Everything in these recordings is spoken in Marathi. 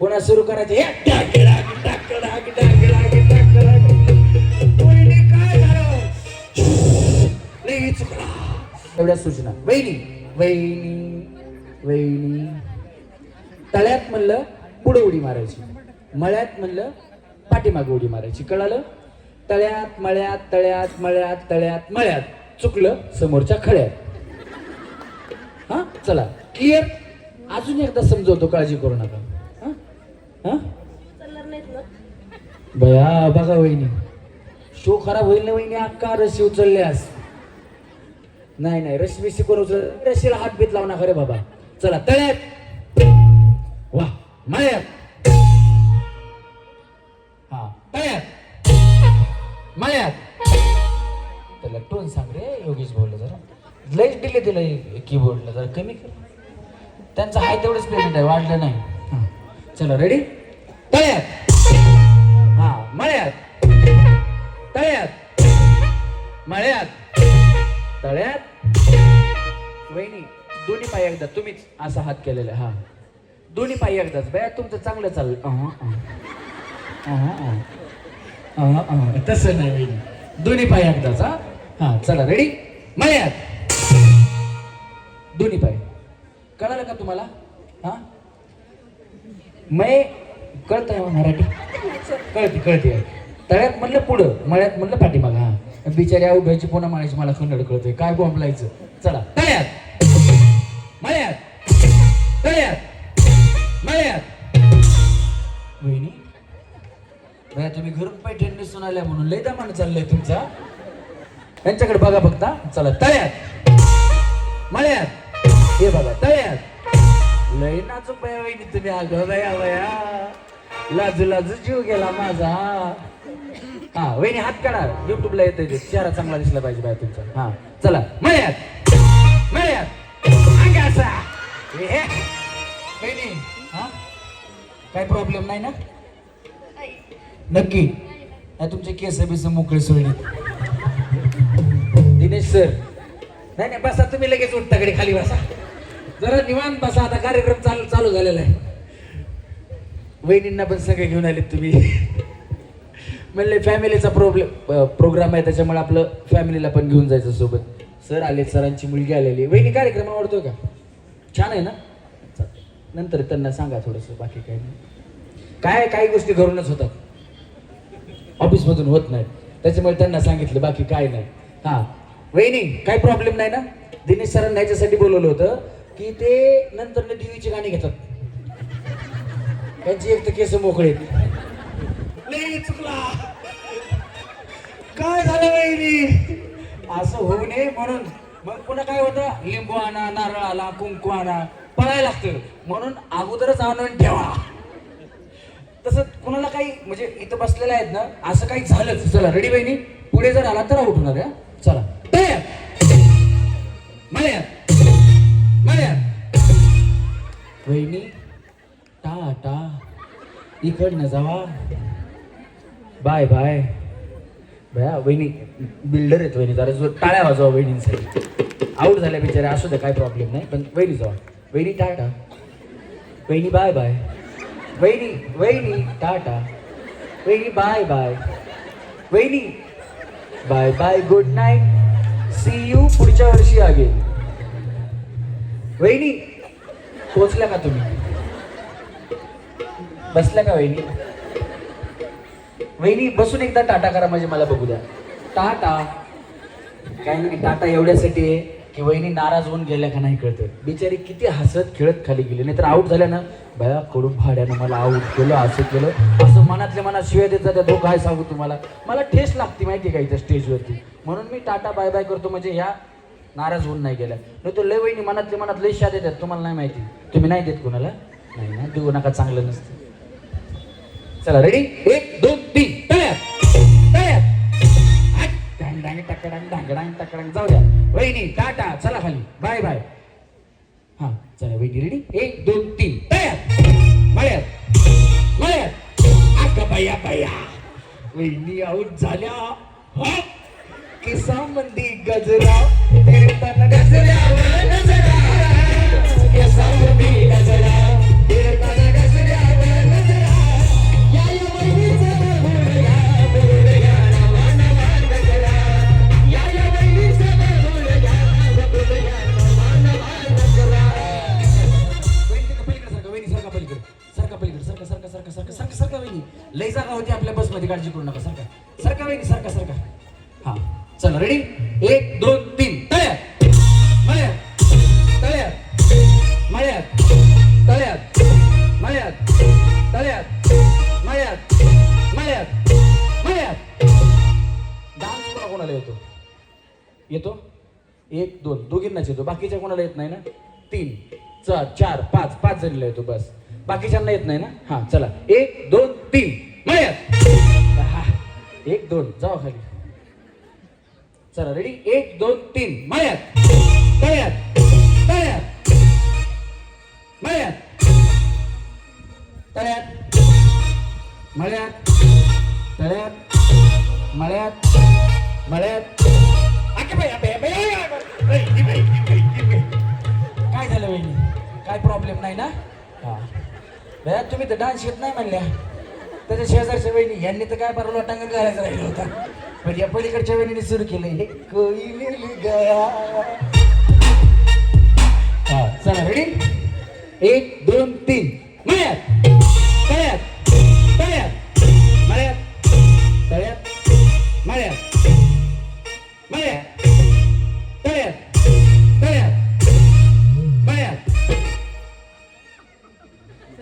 पुन्हा सुरू करायचं हे टाक, टाक, टाक, टाक, टाक, टाक, टाक, काय झालं चुकला एवढ्या सूचना वहिनी वहिनी वहिनी तळ्यात म्हणलं पुढे उडी मारायची मळ्यात म्हणलं पाठीमागे उडी मारायची कळालं तळ्यात मळ्यात तळ्यात मळ्यात तळ्यात मळ्यात चुकलं समोरच्या खळ्यात हा चला क्लिअर अजून एकदा समजवतो काळजी करू नका हा? बया बघा वहिनी. शो खराब होईल ना वहिनी अक्का रशी उचलल्यास. नाही नाही रशी बिशी कोण उचल? रशीला हात बीत लावणार खरे बाबा. चला तळ्यात. वा मळ्यात. हा तळ्यात. मळ्यात. त्याला टोन सांग रे योगेश भाऊला जरा. लईच दिले तिला कीबोर्डला जरा कमी कर. त्यांचं आहे तेवढंच पेमेंट आहे वाढलं नाही. चला रेडी तळ्यात. हा मळ्यात. तळ्यात. मळ्यात. तळ्यात. वहिनी दोन्ही पाय एकदा तुम्हीच असा हात केलेला हा. दोन्ही पाय एकदाच बया तुमचं चांगलं चाललं. अहं, अहं. अहं, अहं. अहं, अहं. तसं नाही वहिनी. दोन्ही पाय एकदाच हा. हा चला रेडी मळ्यात. दोन्ही पाय. कळालं का तुम्हाला? हा? मै कळतं हो मराठी? कळते कळते. तळ्यात म्हणलं पुढं मळ्यात म्हणलं पाठीमागा हा. बिचारी आऊ पुन्हा म्हणायची मला खंडड कळतंय. काय बोंबलायचं? चला. तळ्यात. मळ्यात. तळ्यात. मळ्यात. वहिनी बघा तुम्ही घरून पैठण दिसून आल्या म्हणून लय दामान चाललंय तुमचा त्यांच्याकडे बघा बघता चला तळ्यात. मळ्यात. हे बघा तळ्यात. लय नाचू बया वहिनी तुम्ही अगं वया लाजू लाजू जीव गेला माझा. हा वहिनी हात काढा. युट्यूबला येते ते. चेहरा चांगला दिसला पाहिजे बाय तुमचा. हा चला. मळ्यात. मळ्यात. अंगासा हे, वहिनी हा? काय प्रॉब्लेम नाही ना? नक्की. नाही तुमचे केस बिस मोकळे सोडले दिनेश सर. नाही नाही बसा. तुम्ही लगेच उठताकडे खाली बसा. जरा निवांत बसा आता कार्यक्रम चालू चालू झालेला आहे. वहिनींना पण सगळे घेऊन आलेत तुम्ही. म्हणले फॅमिलीचा प्रॉब्लेम प्रोग्राम आहे त्याच्यामुळे आपलं फॅमिलीला पण घेऊन जायचं सोबत. सर आले सरांची मुलगी आलेली. वहिनी कार्यक्रम आवडतो का? छान आहे ना? नंतर त्यांना सांगा थोडंसं बाकी काही नाही. काय काही गोष्टी घरूनच होतात. ऑफिसमधून होत नाहीत. त्याच्यामुळे त्यांना सांगितलं बाकी काय नाही. हा. वहिनी काय प्रॉब्लेम नाही ना? दिनेश सरांना ह्याच्यासाठी बोलवलं होतं की ते नंतर देवीची गाणी घेतात. त्यांची एक तर केस मोकळे. चुकला. काय झालं असं होऊ नये म्हणून. मग पुन्हा काय होतं? लिंबू आणा नारळ आला कुंकू आणा पळायला लागतं. म्हणून अगोदरच आणून ठेवा. तसं कुणाला काही म्हणजे इथं बसलेलं आहेत ना असं काही झालंच. चला रेडी बहिणी पुढे जर आला तर आउट होणार चला. तयार मळ्यात वहिनी टा टा इकडनं जावा. Bye bye. भया वहिनी बिल्डर आहेत वहिनी जरा जो टाळ्या वाजवा वहिनींसाठी. आऊट झाल्या बिचारे असू द्या काय प्रॉब्लेम नाही पण वहिनी जावा. वहिनी टाटा. वहिनी बाय बाय. वहिनी वहिनी टाटा. वहिनी बाय बाय. वहिनी bye bye good night see you पुढच्या वर्षी आगे वहिनी पोचल्या का तुम्ही? बसल्या का वहिनी? वहिनी बसून एकदा टाटा करा म्हणजे मला बघू द्या. टाटा. काय नाही टाटा एवढ्यासाठी आहे की वहिनी नाराज होऊन गेल्या का नाही कळतं. बिचारी किती हसत खेळत खाली गेली. नाहीतर आऊट झाल्या ना? भया कडून भाड्यानं मला आऊट केलं असं केलं. असं मनातल्या मनात शिवाय देत जात्या तो काय सांगू तुम्हाला. मला ठेस लागते माहिती आहे का इथं स्टेजवरती म्हणून मी टाटा बाय बाय करतो. म्हणजे ह्या नाराज होऊन नाही गेल्या नाही तो लय वहिनी मनातले मनात लय शाद देतात तुम्हाला नाही माहिती. तुम्ही नाही देत कोणाला? नाही ना देऊ नका चांगलं नसतं. चला रेडी एक दोन तीन. तळ्यात. टकडांग टकडांग. जाऊ द्या. वहिनी टाटा. चला खाली. Bye bye. हा चला वहिनी रेडी एक दोन तीन. तयार मळ्यात. मळ्यात. अग बया बया. वहिनी आऊट झाल्या. केसामध्ये गजरा. Yeah. कोणाला येत नाही ना? तीन. चार चार पाच. पाच जणीला येतो बस. बाकीच्यांना येत नाही ना? हा चला. एक दोन तीन. मळ्यात. हा, एक दोन. जाऊ खाली. चला रेडी एक दोन तीन. मळ्यात. तळ्यात. तळ्यात. मळ्यात. तळ्यात. मळ्यात. तळ्यात. मळ्यात. मळ्यात. आके बाई, आबे, आबे, आबे, आबे. बाई, ती बाई, काय झालं वहिनी? काय प्रॉब्लेम नाही ना? हा. भैया तुम्ही तर डान्स येत नाही म्हणल्या. त्याच्या शेजारच्या वहिनी यांनी तर काय बरं लोटांगण घालायचं राहिलं होता. पण या पलीकडच्या वहिनीने सुरू केलं. हे कोई मिल गया हा. चला रेडी एक दोन तीन. मळ्यात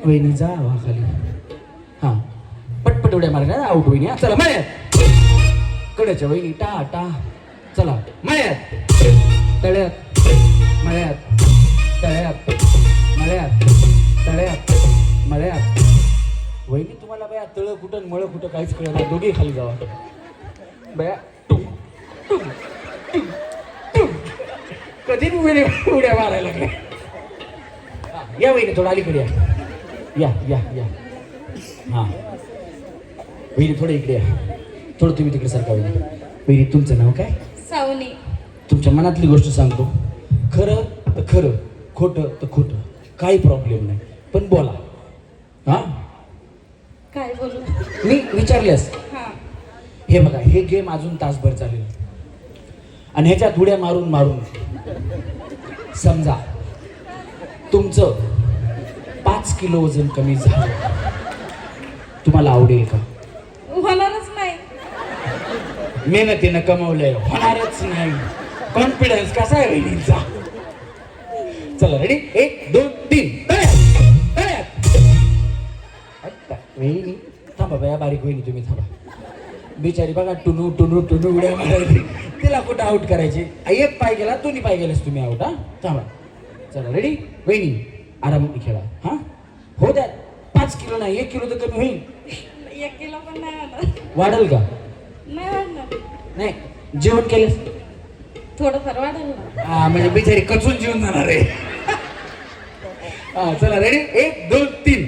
वहिनी जा खाली. हा. पटपट उड्या मारल्या आउट वहिनी हा. चला मळ्यात कड्याच्या वहिनी टा टा. चला मळ्यात तळ्यात मळ्यात तळ्यात मळ्यात तळ्यात मळ्यात वहिनी तुम्हाला बया तळ कुठं मळ कुठं काहीच कळलं नाही. दोघे खाली जावा. बया टुम, टुम, टुम, टुम. कधी उड्या मारायला लागल्या. या वहिनी थोडं अलीकडे या. या या या. हा. वहिनी थोडं इकडे या. थोडं तुम्ही तिकडे सारखा वहिनी. वहिनी तुमचं नाव काय? सावनी. तुमच्या मनातली गोष्ट सांगतो. खरं तर खरं खोटं तर खोटं. काही प्रॉब्लेम नाही. पण बोला. हा? काय बोलू? मी विचारल्यास? हा. हे बघा हे गेम अजून तासभर चालेल. आणि ह्याच्यात उड्या मारून मारून. समजा तुमचं पाच किलो वजन कमी झालं. तुम्हाला आवडेल का? होणारच नाही. मेहनतीनं कमवलंय होणारच नाही. कॉन्फिडन्स कसा आहे वहिनींचा? चला रेडी एक दोन तीन. वहिनी थांबा बया बारीक वहिनी तुम्ही थांबा. बिचारी बघा टुनू टुनू टुनू उड्या मारायची. तिला कुठं आउट करायची? एक पाय गेला दोन्ही पाय गेलेस तुम्ही आउट हा? थांबा. चला रेडी वहिनी. आरामाने खेळा हा? हो द्या. पाच किलो नाही एक किलो तर कमी होईल. एक किलो पण नाही वाढेल का? नाही जेवण केलंस थोडंफार वाढेल ना. हा म्हणजे बिचारी कचून जीवन जाणार आहे. हा चला रेडी एक दोन तीन.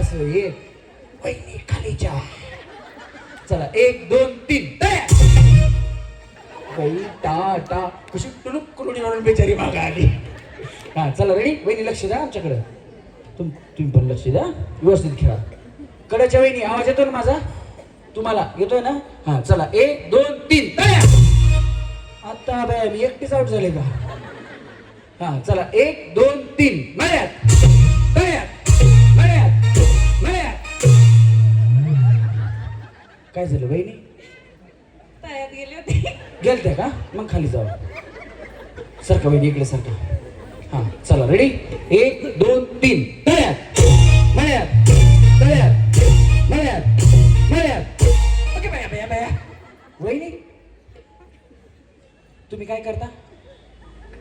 असं एक वहिनी खालीच्या. चला एक दोन तीन. तळ्यात. टाटा टा टा कशी टुणूक करून म्हणून बिचारी मागा आली. हा चला रेडी वहिनी लक्ष द्या आमच्याकडे. तुम तुम्ही पण लक्ष द्या. व्यवस्थित खेळा. कडाच्या वहिनी आवाज येतो ना माझा? तुम्हाला? येतोय ना? हा चला. एक दोन तीन. आत्ता आता बाय मी एकटीच आउट झाले का? हा चला. एक दोन तीन. सारखा बहिणी इकडे सारखा. हा चला रेडी एक दोन तीन. तळ्यात. मळ्यात. तळ्यात. मळ्यात. मळ्यात. ओके बाया बाया बाया. वहिनी तुम्ही काय करता?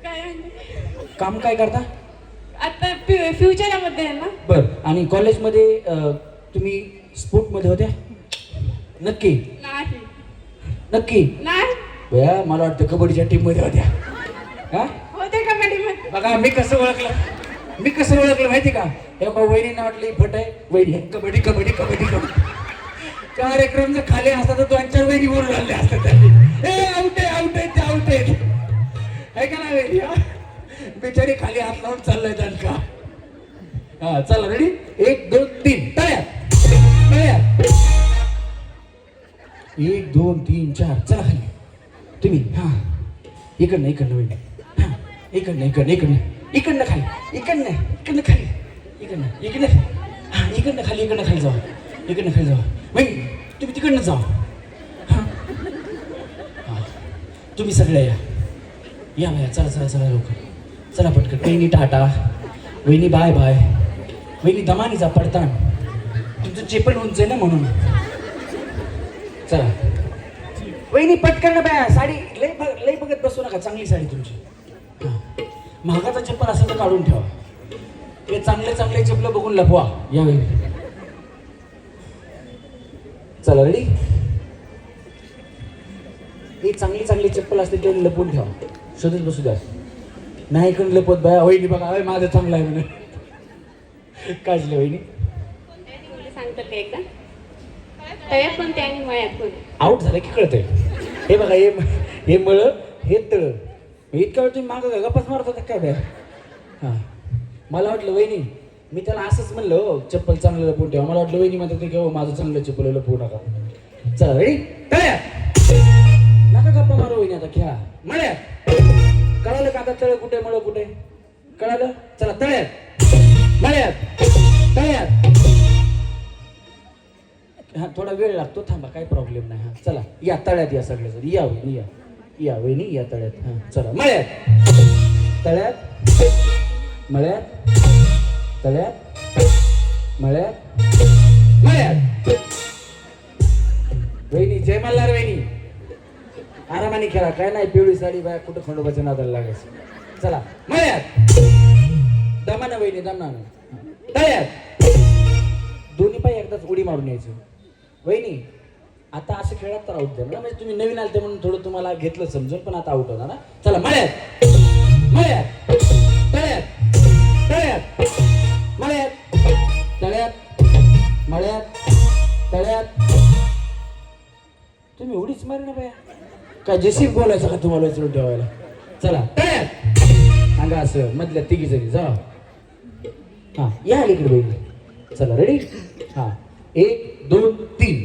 काय? काम काय करता? आता फ्यु- फ्युचरामध्ये आहे ना. बर. आणि कॉलेजमध्ये अं, तुम्ही स्पोर्टमध्ये होत्या? नक्की? नाही. नक्की? नाही. मला वाटतं कबड्डीच्या टीममध्ये होत्या. हा? होते कबड्डीमध्ये बघा मी कसं ओळखलं? मी कसं ओळखलं माहिती का? हे बा वहिनींना वाटलं फट आहे. वहिनी. कबड्डी कबड्डी कबड्डी कबड्डी. कार्यक्रम जर खाली असता तर दोन चार वहिनी बोलून राहिले असतात ए आउट आहे आउट आहे ते आउट आहे आहे का नाही वहिनी? बिचारी खाली हात लावून चाललंय दणका हा चला रेडी एक दोन तीन. तळ्यात तळ्यात एक दोन तीन चार. चला खाली. तुम्ही हा. इकडनं इकडनं वहिनी. इकडनं इकडनं इकडनं. इकडनं खाली. इकडनं इकडनं खाली. इकडनं इकडनं हा, इकडनं खाली इकडनं खाली जाऊ. इकडनं खाली जाऊ. वहिनी तुम्ही तिकडनं जाऊ. हां. हां. तुम्ही सगळ्या या. या बाया चला चला चला लवकर. चला पटकन. वहिनी टाटा. वहिनी बाय बाय. वहिनी दमानीचा पडतान तुमचं जे पण उंच आहे ना म्हणून. चला. वहिनी पटकन ना बाया साडी लई लई बघत बसू नका. चांगली साडी तुमची. महागाचा चप्पल असेल तर काढून ठेवा. हे चांगले चांगले चप्पल बघून लपवा. या वहिनी चला रेडी ही चांगली चांगली चप्पल असते ते लपवून ठेवा. शोधत बसू द्या. नाही इकडून लपवत बाया. वहिनी बघा. अय माझं चांगलं आहे म्हणे. काढले वहिनी. आउट झालं की कळतंय. हे बघा हे हे मळ हे तळ. इतका वेळ तुम्ही मागं गप्पाच मारत होता काय बाय हां. मला वाटलं वहिनी मी त्याला असंच म्हणलं हो चप्पल चांगलं लपवून ठेवा मला वाटलं वहिनी म्हणतात की हो माझं चांगलं चप्पल लपवू नका चला रेडी तळ्या नका गप्पा मारू वहिनी आता घ्या मळ्या कळालं का आता तळ कुठे मळ कुठे? कळालं? चला तळ्यात. मळ्यात? तळ्यात? हा थोडा वेळ लागतो थांबा काही प्रॉब्लेम नाही हा. चला या तळ्यात या सगळे या वहिनी या. या वहिनी या तळ्यात. हा चला मळ्यात. तळ्यात. मळ्यात. तळ्यात. मळ्यात. मळ्यात. वहिनी जय मल्हार वहिनी. आरामाने खेळा काय नाही पिवळी साडी बाया कुठं खंडोबाच्या नादाला लागायचं. चला मळ्यात. दमाना वहिनी दमाना. तळ्यात. दोन्ही पाय एकदाच उडी मारून यायचं. वहिनी आता असं खेळात तर आउट ना म्हणजे तुम्ही नवीन आलते म्हणून थोडं तुम्हाला घेतलं समजून पण आता आउट होणार ना चला मळ्यात. मळ्यात. तळ्यात. तळ्यात. मळ्यात. तळ्यात. मळ्यात. तळ्यात. तुम्ही उडीच मारे ना बाया. काय जेसीब बोलायचं का तुम्हाला विचारून ठेवायला? चला तळ्यात. सांगा असं मधल्या तिघी जणी जा. हा या इकडे बहिणी चला रेडी हा. एक दोन तीन.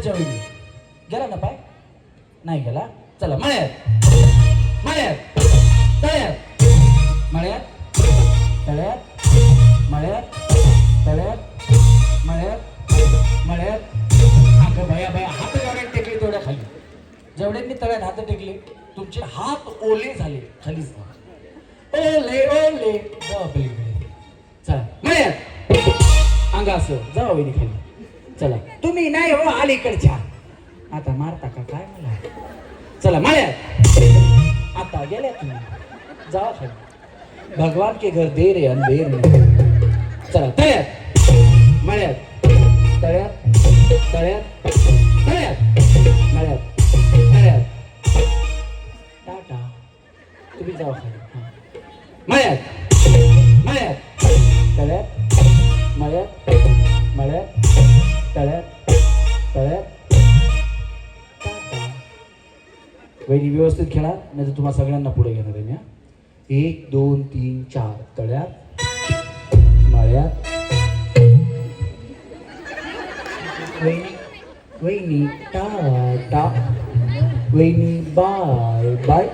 कड्याच्या वेळी गेला ना पाय? नाही गेला? चला मळ्यात. मळ्यात. तळ्यात. मळ्यात. तळ्यात. मळ्यात. तळ्यात. मळ्यात. मळ्यात. अगं भया भया हात जेवढे टेकले तेवढ्या खाली. जेवढे मी तळ्यात हात टेकले तुमचे हात ओले झाले खालीच. ओले ओले. जाऊ पलीकडे चला मळ्यात. अंगा असं जाऊ खाली. चला. तुम्ही नाही हो अलीकडच्या. आता मारता का काय मला? चला मळ्यात आता गेल्या तुम्ही. जावा खाली. भगवान के घर देर आहे अंधेर चला तळ्यात मळ्यात तळ्यात तळ्यात तळ्यात मळ्यात तळ्यात टाटा. तुम्ही जावा खाली. मळ्यात व्यवस्थित खेळा नाही तर तुम्हाला सगळ्यांना पुढे घेणार आहे मी एक दोन तीन चार तळ्यात मळ्यात. वहिनी वहिनी टा वहिनी बाय बाय.